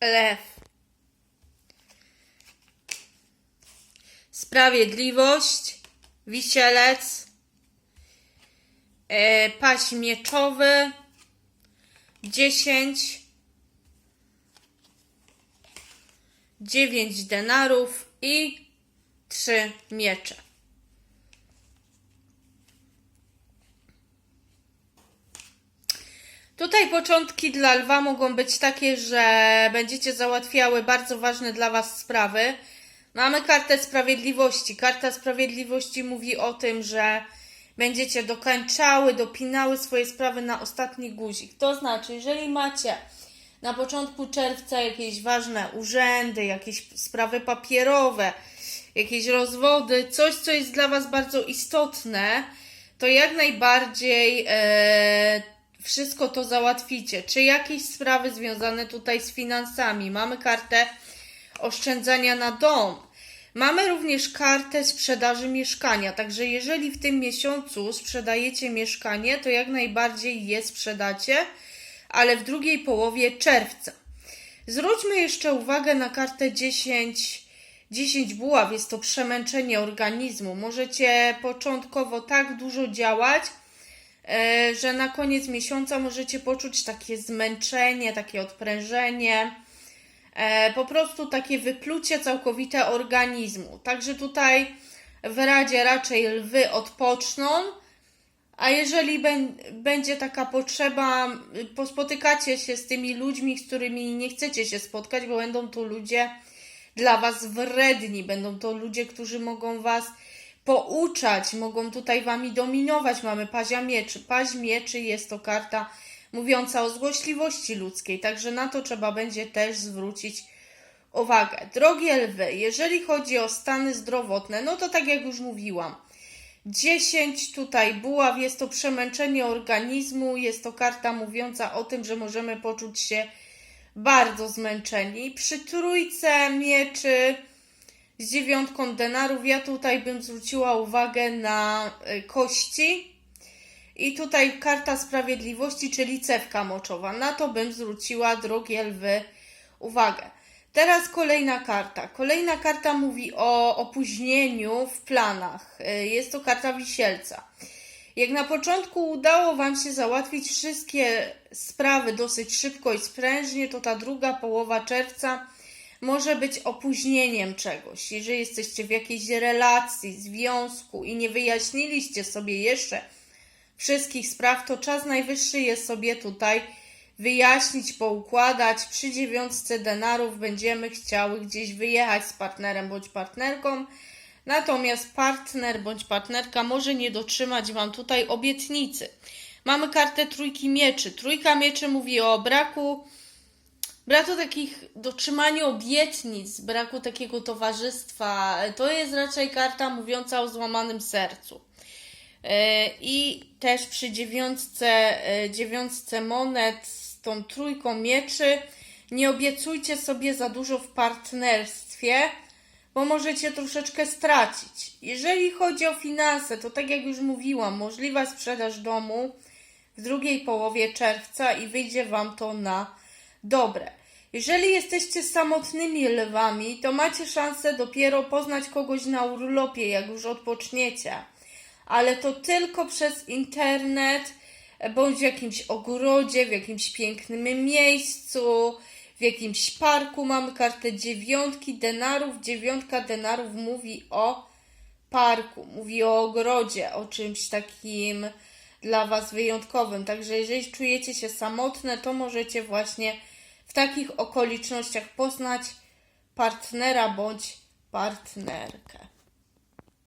Lew. Sprawiedliwość. Wisielec. E, paź mieczowy. 10. 9 denarów i 3 miecze. Tutaj początki dla lwa mogą być takie, że będziecie załatwiały bardzo ważne dla Was sprawy. Mamy kartę sprawiedliwości. Karta sprawiedliwości mówi o tym, że będziecie dokończały, dopinały swoje sprawy na ostatni guzik. To znaczy, jeżeli macie na początku czerwca jakieś ważne urzędy, jakieś sprawy papierowe, jakieś rozwody, coś, co jest dla Was bardzo istotne, to jak najbardziej e, wszystko to załatwicie. Czy jakieś sprawy związane tutaj z finansami? Mamy kartę oszczędzania na dom. Mamy również kartę sprzedaży mieszkania, także jeżeli w tym miesiącu sprzedajecie mieszkanie, to jak najbardziej je sprzedacie, ale w drugiej połowie czerwca. Zwróćmy jeszcze uwagę na kartę 10, 10 buław. Jest to przemęczenie organizmu. Możecie początkowo tak dużo działać, że na koniec miesiąca możecie poczuć takie zmęczenie, takie odprężenie, e, po prostu takie wyplucie całkowite organizmu. Także tutaj w Radzie raczej lwy odpoczną, a jeżeli bę- będzie taka potrzeba, pospotykacie się z tymi ludźmi, z którymi nie chcecie się spotkać, bo będą to ludzie dla Was wredni, będą to ludzie, którzy mogą Was pouczać, mogą tutaj Wami dominować. Mamy pazia mieczy. Paź mieczy jest to karta mówiąca o złośliwości ludzkiej, także na to trzeba będzie też zwrócić uwagę. Drogie lwy, jeżeli chodzi o stany zdrowotne, no to tak jak już mówiłam, 10 tutaj buław, jest to przemęczenie organizmu, jest to karta mówiąca o tym, że możemy poczuć się bardzo zmęczeni. Przy trójce mieczy z dziewiątką denarów, ja tutaj bym zwróciła uwagę na y, kości. I tutaj karta sprawiedliwości, czyli cewka moczowa. Na to bym zwróciła, drogie lwy, uwagę. Teraz kolejna karta. Kolejna karta mówi o opóźnieniu w planach. Y, Jest to karta wisielca. Jak na początku udało Wam się załatwić wszystkie sprawy dosyć szybko i sprężnie, to ta druga połowa czerwca może być opóźnieniem czegoś. Jeżeli jesteście w jakiejś relacji, związku i nie wyjaśniliście sobie jeszcze wszystkich spraw, to czas najwyższy jest sobie tutaj wyjaśnić, poukładać. Przy dziewiątce denarów będziemy chciały gdzieś wyjechać z partnerem bądź partnerką. Natomiast partner bądź partnerka może nie dotrzymać Wam tutaj obietnicy. Mamy kartę trójki mieczy. Trójka mieczy mówi o braku, braku takich dotrzymaniu obietnic, braku takiego towarzystwa. To jest raczej karta mówiąca o złamanym sercu. E, I też przy dziewiątce, e, dziewiątce monet z tą trójką mieczy nie obiecujcie sobie za dużo w partnerstwie, bo możecie troszeczkę stracić. Jeżeli chodzi o finanse, to tak jak już mówiłam, możliwa sprzedaż domu w drugiej połowie czerwca i wyjdzie Wam to na dobre. Jeżeli jesteście samotnymi lwami, to macie szansę dopiero poznać kogoś na urlopie, jak już odpoczniecie ale to tylko przez internet, bądź w jakimś ogrodzie, w jakimś pięknym miejscu, w jakimś parku. Mamy kartę dziewiątki denarów. Dziewiątka denarów mówi o parku, mówi o ogrodzie, o czymś takim dla Was wyjątkowym. Także jeżeli czujecie się samotne, to możecie właśnie takich okolicznościach poznać partnera bądź partnerkę.